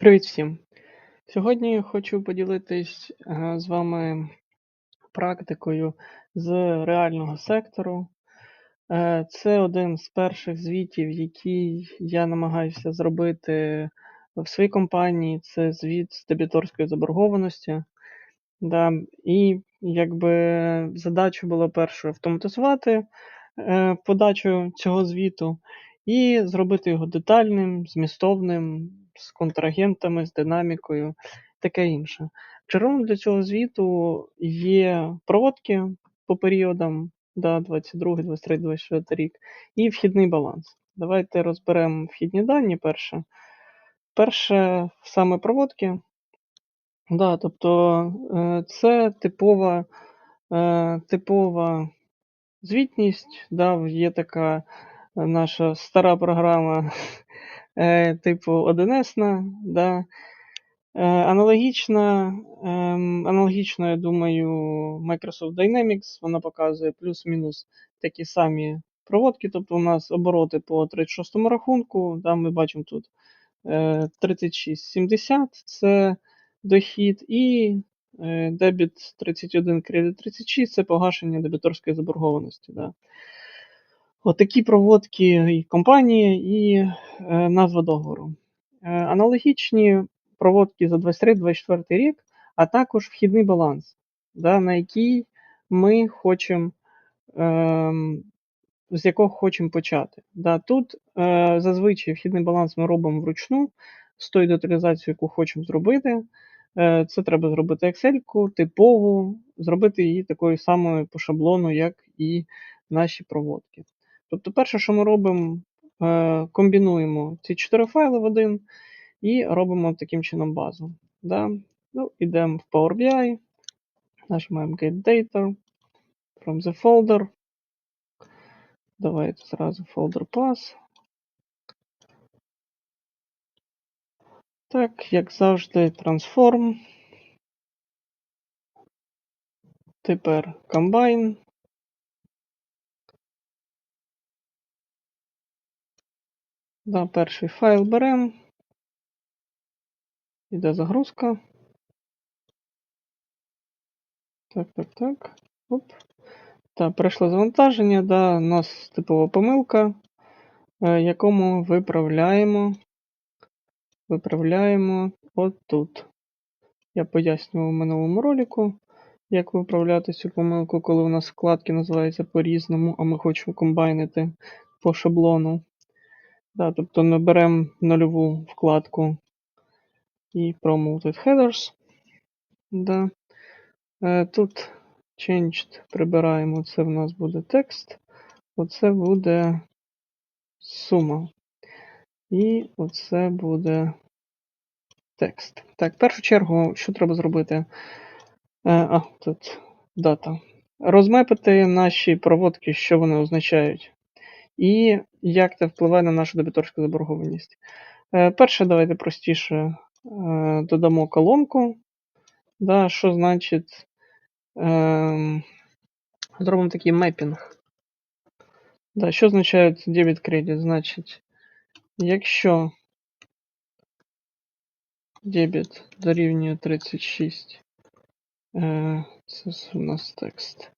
Привіт всім! Сьогодні хочу поділитись е, з вами практикою з реального сектору. Е, Це один з перших звітів, який я намагаюся зробити в своїй компанії. Це звіт з дебіторської заборгованості. Да. І якби задача була першою автоматизувати е, подачу цього звіту і зробити його детальним, змістовним, з контрагентами, з динамікою, таке інше. Джерелом для цього звіту є проводки по періодам да, 22, 23, 24 рік, і вхідний баланс. Давайте розберемо вхідні дані перше. Перше саме проводки. Да, тобто е, це типова е, типова звітність. Да, Є така наша стара програма е, типу 1С. Да. Аналогічна, ем, аналогічно, я думаю, Microsoft Dynamics, вона показує плюс-мінус такі самі проводки. Тобто у нас обороти по 36 рахунку. Да, Ми бачимо тут 36,70 це дохід, і е, дебіт 31, кредит 36 це погашення дебіторської заборгованості. Да. Отакі проводки і компанії, і е, назва договору. Е, аналогічні проводки за 23-24 рік, а також вхідний баланс, да, на який ми хочемо. Е, з якого хочемо почати. Да, Тут е, зазвичай вхідний баланс ми робимо вручну з тою деталізацією, яку хочемо зробити. Е, Це треба зробити Excel, типову, зробити її такою самою по шаблону, як і наші проводки. Тобто, перше, що ми робимо, е, комбінуємо ці чотири файли в один і робимо таким чином базу. Да? Ну, Йдемо в Power BI, нажимаємо Get Data, from the folder. Давайте зразу folder pass. Так, як завжди, transform. Тепер combine. Да, Перший файл беремо. Іде загрузка. Так, так, так. Оп. Так, пройшло завантаження, да, у нас типова помилка, е, яку виправляємо. Виправляємо отут. Я пояснював в минулому ролику, як виправляти цю помилку, коли у нас вкладки називаються по-різному, а ми хочемо комбайнити по шаблону. Да, Тобто ми беремо нульову вкладку і promoted headers. Да. Е, Тут changed прибираємо, це в нас буде текст. Оце буде сума. І оце буде текст. Так, в першу чергу, що треба зробити? Е, а, тут дата. Розмепити наші проводки, що вони означають. І як це впливає на нашу дебіторську заборгованість. Е, перше, давайте простіше е, додамо колонку. Да, Що значить ем, зробимо такий мепінг. Да, Що означає дебіт кредит? Значить, якщо дебіт дорівнює 36, е, це у нас текст.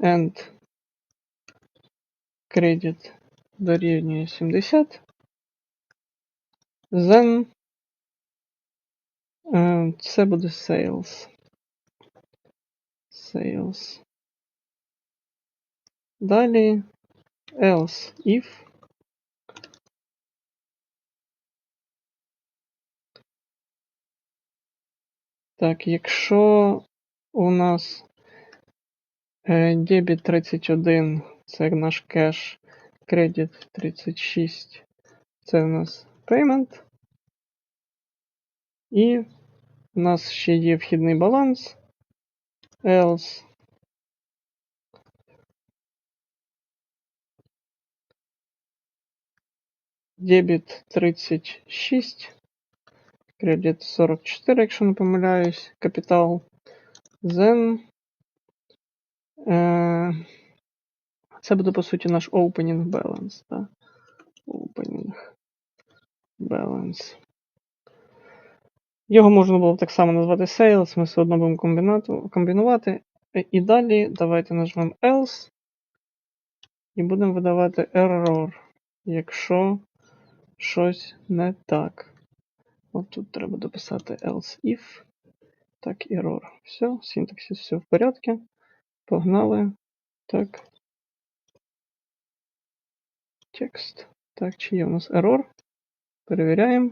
And credit дорівнює 70, then е, це буде sales. Sales. Далі else if Так, якщо у нас е, дебіт 31, це наш кеш, кредит 36, це у нас payment. І у нас ще є вхідний баланс. Else. Дебіт 36. Кредит 44, якщо не помиляюсь, капітал. Then. Е, це буде, по суті, наш opening balance. Так? Opening balance. Його можна було б так само назвати sales, ми все одно будемо комбінувати. Е, І далі давайте нажмемо else і будемо видавати error, якщо щось не так. От тут треба дописати else if. Так, error. Все, синтаксис все в порядку. Погнали. Так. Текст. Так, чи є у нас error? Перевіряємо.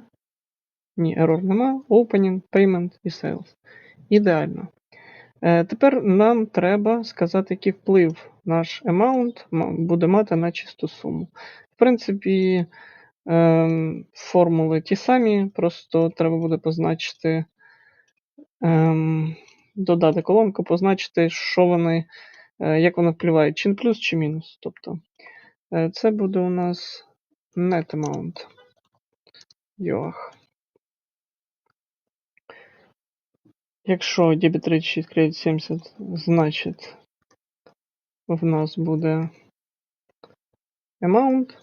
Ні, error нема. Opening, payment і sales. Ідеально. Е, тепер нам треба сказати, який вплив наш amount буде мати на чисту суму. В принципі, ем, формули ті самі, просто треба буде позначити, ем, додати колонку, позначити, що вони, е, як вони впливають, чи плюс, чи мінус. Тобто, це буде у нас net amount. Йох. Якщо debit 36, credit 70, значить в нас буде amount.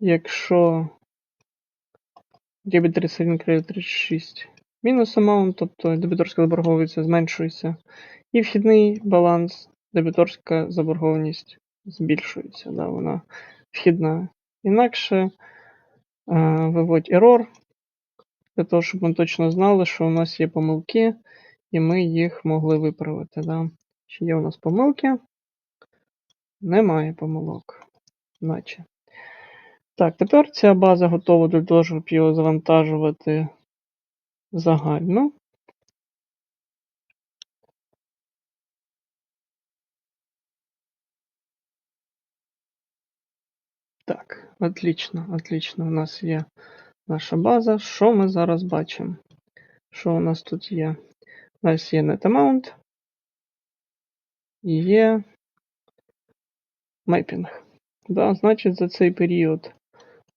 Якщо debit 31, credit 36 мінус amount, тобто дебіторська заборгованість зменшується, і вхідний баланс, дебіторська заборгованість збільшується. Да, вона вхідна. Інакше е, виводь error, для того, щоб ми точно знали, що у нас є помилки, і ми їх могли виправити. Да. Чи є у нас помилки? Немає помилок. Наче. Так, тепер ця база готова для того, щоб його завантажувати загально. Так, отлично, отлично. У нас є наша база. Що ми зараз бачимо? Що у нас тут є? У нас є net amount і є мепінг. Да, значить, за цей період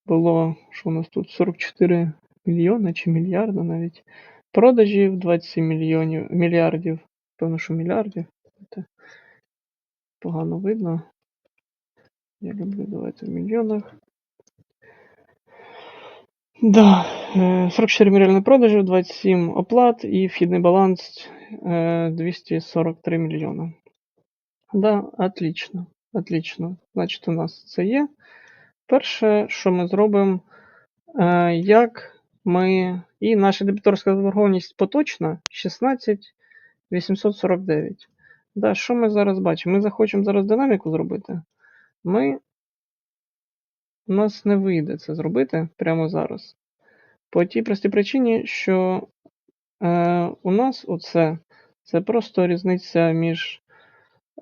було, що у нас тут 44 мільйони чи мільярди навіть. Продажів 27 мільйонів, мільярдів. Певно, що мільярдів. Погано видно. Я люблю давайте в мільйонах. Да, е, 44 мільйони продажів, 27 оплат і вхідний баланс е, 243 мільйона. Да, отлично. Отлично. Значить, у нас це є. Перше, що ми зробимо, е, як ми. І наша дебіторська заборгованість поточна 16 849. Да, що ми зараз бачимо? Ми захочемо зараз динаміку зробити. Ми. У нас не вийде це зробити прямо зараз. По тій простій причині, що е, у нас оце це просто різниця між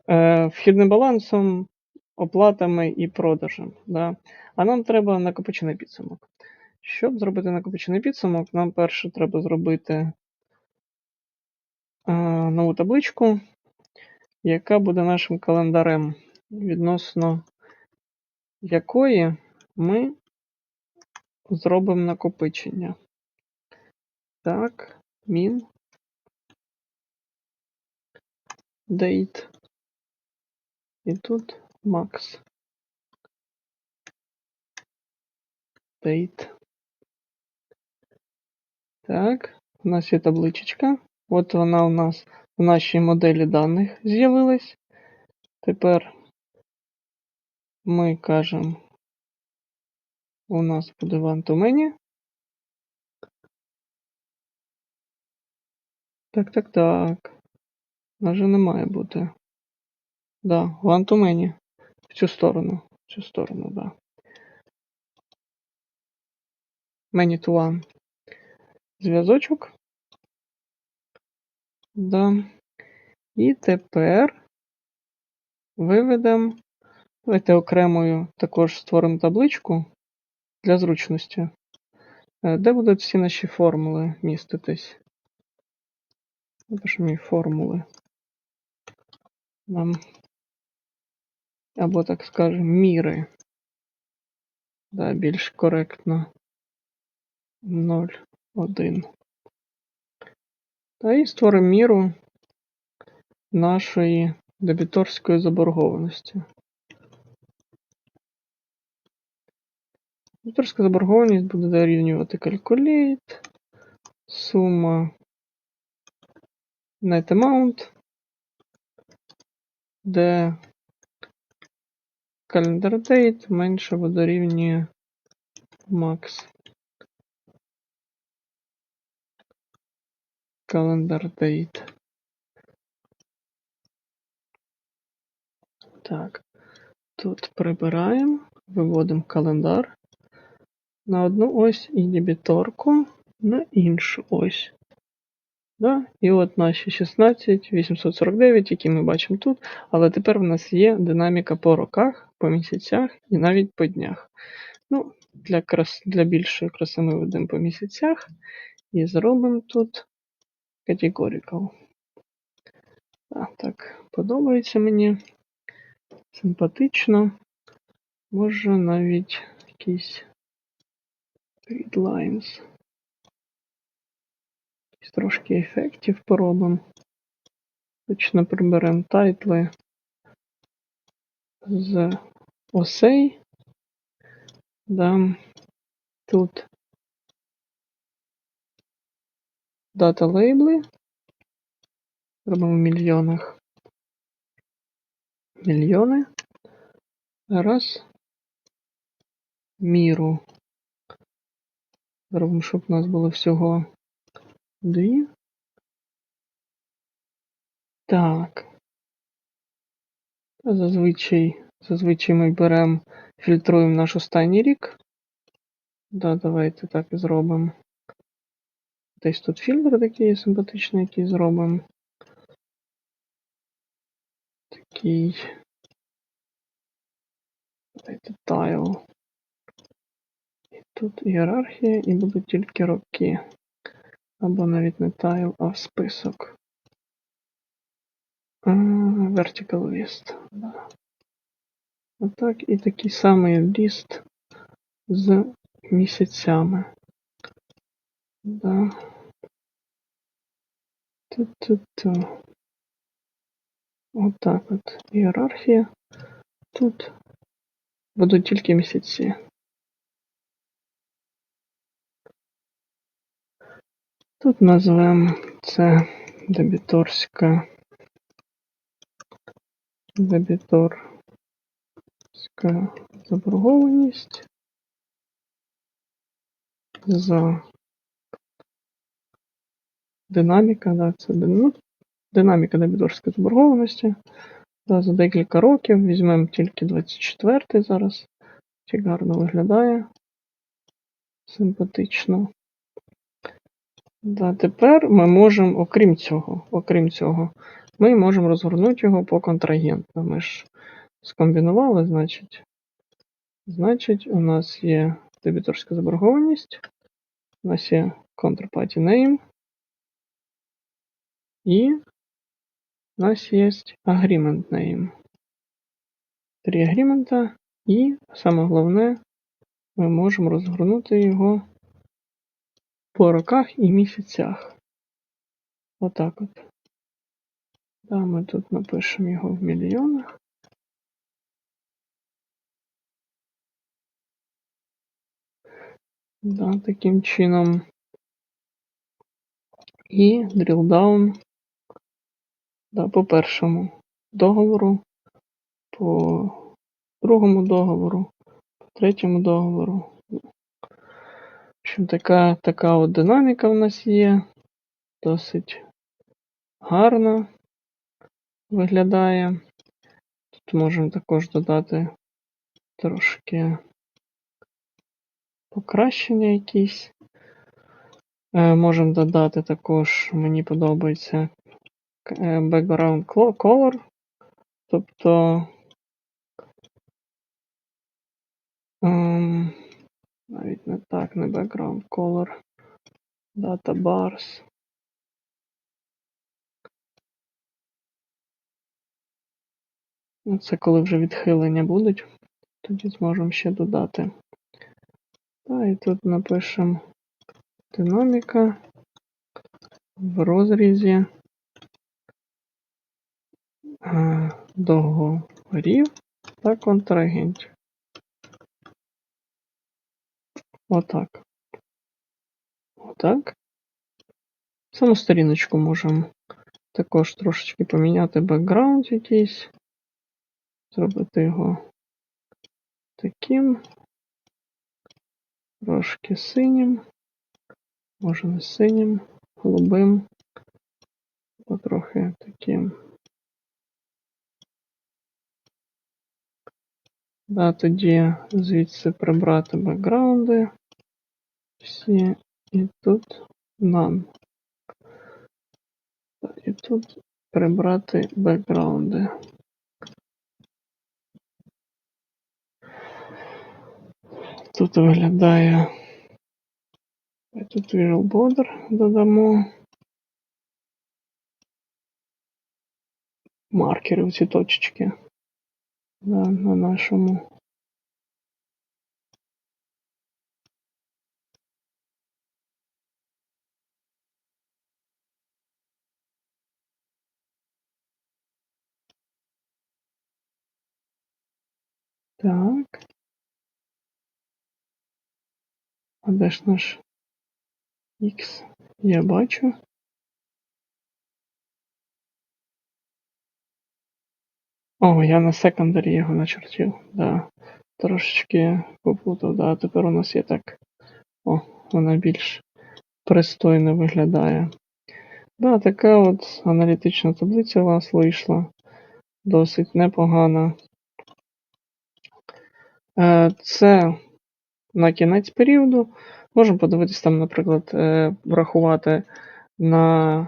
е, вхідним балансом, оплатами і продажем. Да? А нам треба накопичений підсумок. Щоб зробити накопичений підсумок, нам перше треба зробити е, нову табличку, яка буде нашим календарем, відносно якої ми зробимо накопичення. Так, min date. І тут max date. Так, у нас є табличечка. От вона у нас в нашій моделі даних з'явилась. Тепер ми кажемо, у нас буде to many. Так, так, так. Вже не має бути. Да, one to many. В цю сторону. В цю сторону, да. Many to one. Зв'язочок. Да. І тепер виведемо. Давайте окремою також створимо табличку для зручності, е, де будуть всі наші формули міститись. Напишемо формули. Нам, або, так скажемо, міри. Да, більш коректно. 0, 1. Та і створимо міру нашої дебіторської заборгованості. Дебіторська заборгованість буде дорівнювати calculate, сума. Net amount, де calendar date менше або дорівнює max. Calendar date. Так, тут прибираємо, виводимо календар на одну ось і на іншу ось. Да? І от наші 16 849, які ми бачимо тут. Але тепер в нас є динаміка по роках, по місяцях і навіть по днях. Ну, Для крас... для більшої краси ми ведемо по місяцях і зробимо тут categorical. Так, так, подобається мені. Симпатично. Може навіть якісь readlines. Якісь трошки ефектів поробимо. Точно приберемо тайтли з осей. Да. Тут дата лейбли. Робимо в мільйонах. Мільйони. Раз. Міру. Зробимо, щоб у нас було всього дві. Так. Зазвичай, зазвичай ми беремо, фільтруємо наш останній рік. Да, давайте так і зробимо. Десь тут фільтр такий симпатичний, який зробимо. Такий. Давайте тайл. Тут ієрархія, і будуть тільки роки. Або навіть не тайл, а список. Vertical list. Отак і такий самий ліст з місяцями. Да. Ту-ту-ту. Отак от ієрархія. Тут будуть тільки місяці. Тут назвемо це дебіторська дебіторська заборгованість за динаміка, да, це ну, динаміка дебіторської заборгованості. Да, за декілька років візьмемо тільки 24 зараз. Чи гарно виглядає. Симпатично. Да, Тепер ми можемо, окрім цього, окрім цього, ми можемо розгорнути його по контрагенту. Ми ж скомбінували, значить. Значить, у нас є дебіторська заборгованість, у нас є counterparty name, і у нас є agreement name. Три агрімента, і саме головне, ми можемо розгорнути його по роках і місяцях. Отак от. Да, ми тут напишемо його в мільйонах. Да, таким чином. І down да, по першому договору, по другому договору, по третьому договору. Общем, така, така от динаміка в нас є. Досить гарно виглядає. Тут можемо також додати трошки покращення якісь. Е, Можемо додати також, мені подобається е, background color. Тобто ем, навіть так, не background color, data bars. Ну, Це коли вже відхилення будуть, тоді зможемо ще додати. Та, і тут напишемо динаміка в розрізі е, договорів та контрагентів. Отак. Отак. Саму сторіночку можемо також трошечки поміняти бекграунд якийсь. Зробити його таким. Трошки синім. Може не синім, голубим. Потрохи таким. Да, тоді звідси прибрати бекграунди. Всі і тут none. І тут прибрати бекграунди. Тут виглядає. Тут Visual Border додамо. Маркери, ці точечки. Да, на нашому. А де ж наш X? Я бачу. О, я на секондарі його начертив. Да. Трошечки попутав, да. Тепер у нас є так. О, вона більш пристойно виглядає. Да, така от аналітична таблиця у вас вийшла. Досить непогана. Е, Це на кінець періоду. Можемо подивитись там, наприклад, е, врахувати на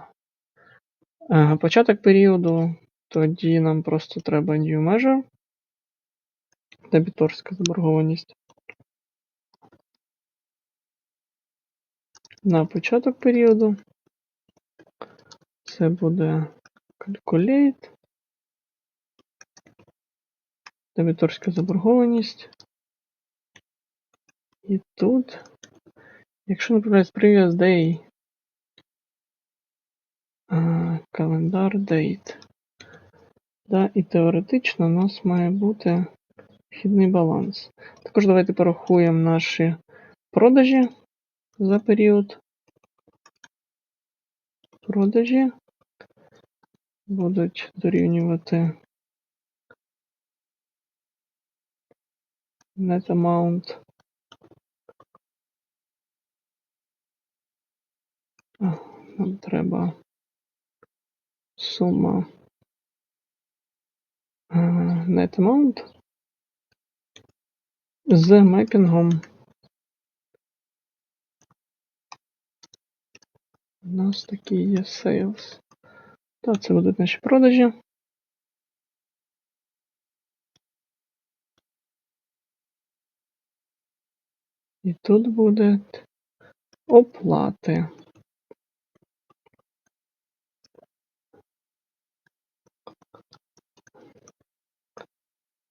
е, початок періоду. Тоді нам просто треба new measure. Дебіторська заборгованість. На початок періоду. Це буде calculate. Дебіторська заборгованість. Тут, якщо, наприклад, previous day, календар date. Да, і теоретично у нас має бути вхідний баланс. Також давайте порахуємо наші продажі за період. Продажі будуть дорівнювати net amount. Нам треба сума е, net amount з мепінгом. У нас такий є sales. Так, це будуть наші продажі. І тут будуть оплати.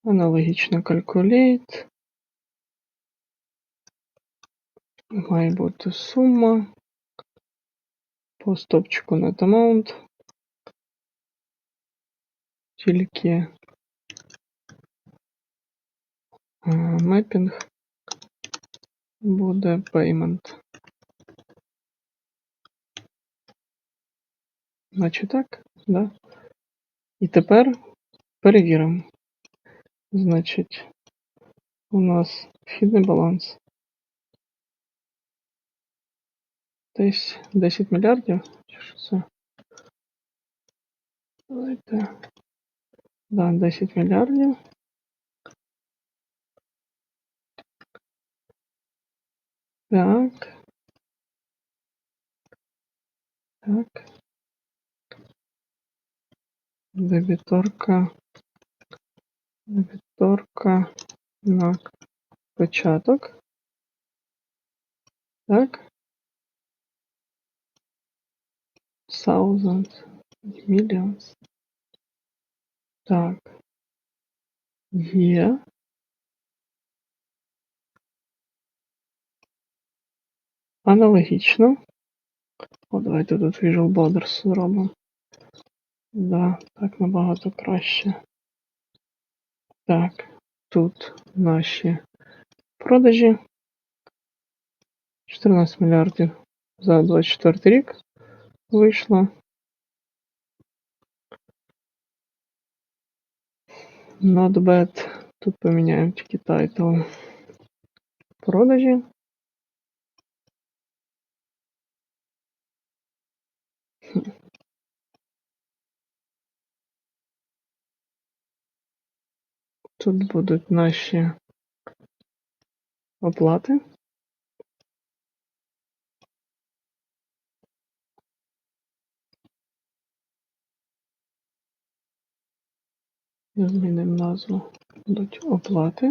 Аналогічно calculate. Має бути сума. По стопчику net amount. Тільки мепінг буде payment. Значить так, да? І тепер перевіримо. Значить, у нас вхідний баланс. Десь 10 мільярдів. Чи що це? Давайте. Да, 10 мільярдів. Так. Так. Дебіторка. Дебіторка на початок. Так. Thousand millions. Так. Є. Аналогічно. О, давайте тут Visual Borders зробимо. Да, так набагато краще. Так, тут наші продажі. 14 мільярдів за 24 рік вийшло. Not bad. Тут поміняємо тільки тайтл. Продажі. Тут будуть наші оплати. Змінимо назву. Будуть оплати.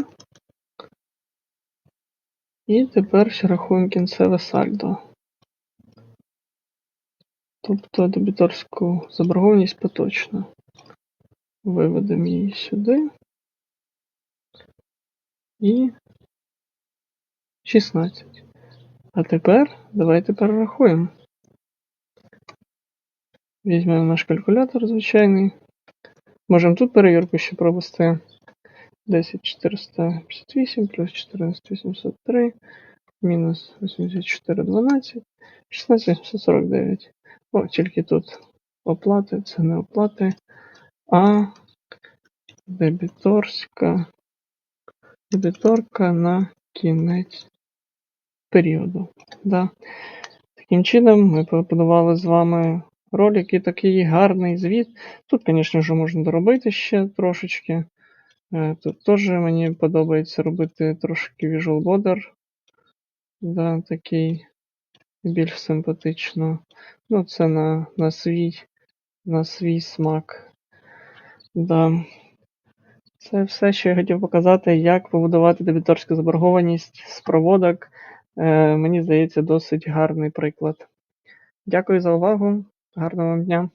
І тепер ще рахуємо кінцеве сальдо. Тобто дебіторську заборгованість поточно. Виведемо її сюди. І 16. А тепер давайте перерахуємо. Візьмемо наш калькулятор звичайний. Можемо тут перевірку ще провести. 10458 плюс 14803 мінус 8412 16849. О, тільки тут оплати, це не оплати, а дебіторська дебіторка на кінець періоду. Да. Таким чином ми побудували з вами ролик і такий гарний звіт. Тут, звісно ж, можна доробити ще трошечки. Е, Тут теж мені подобається робити трошки Visual Border. Да, такий більш симпатично. Ну, це на, на свій на свій смак. Да. Це все, що я хотів показати, як побудувати дебіторську заборгованість з проводок. Е, мені здається, досить гарний приклад. Дякую за увагу. Гарного вам дня!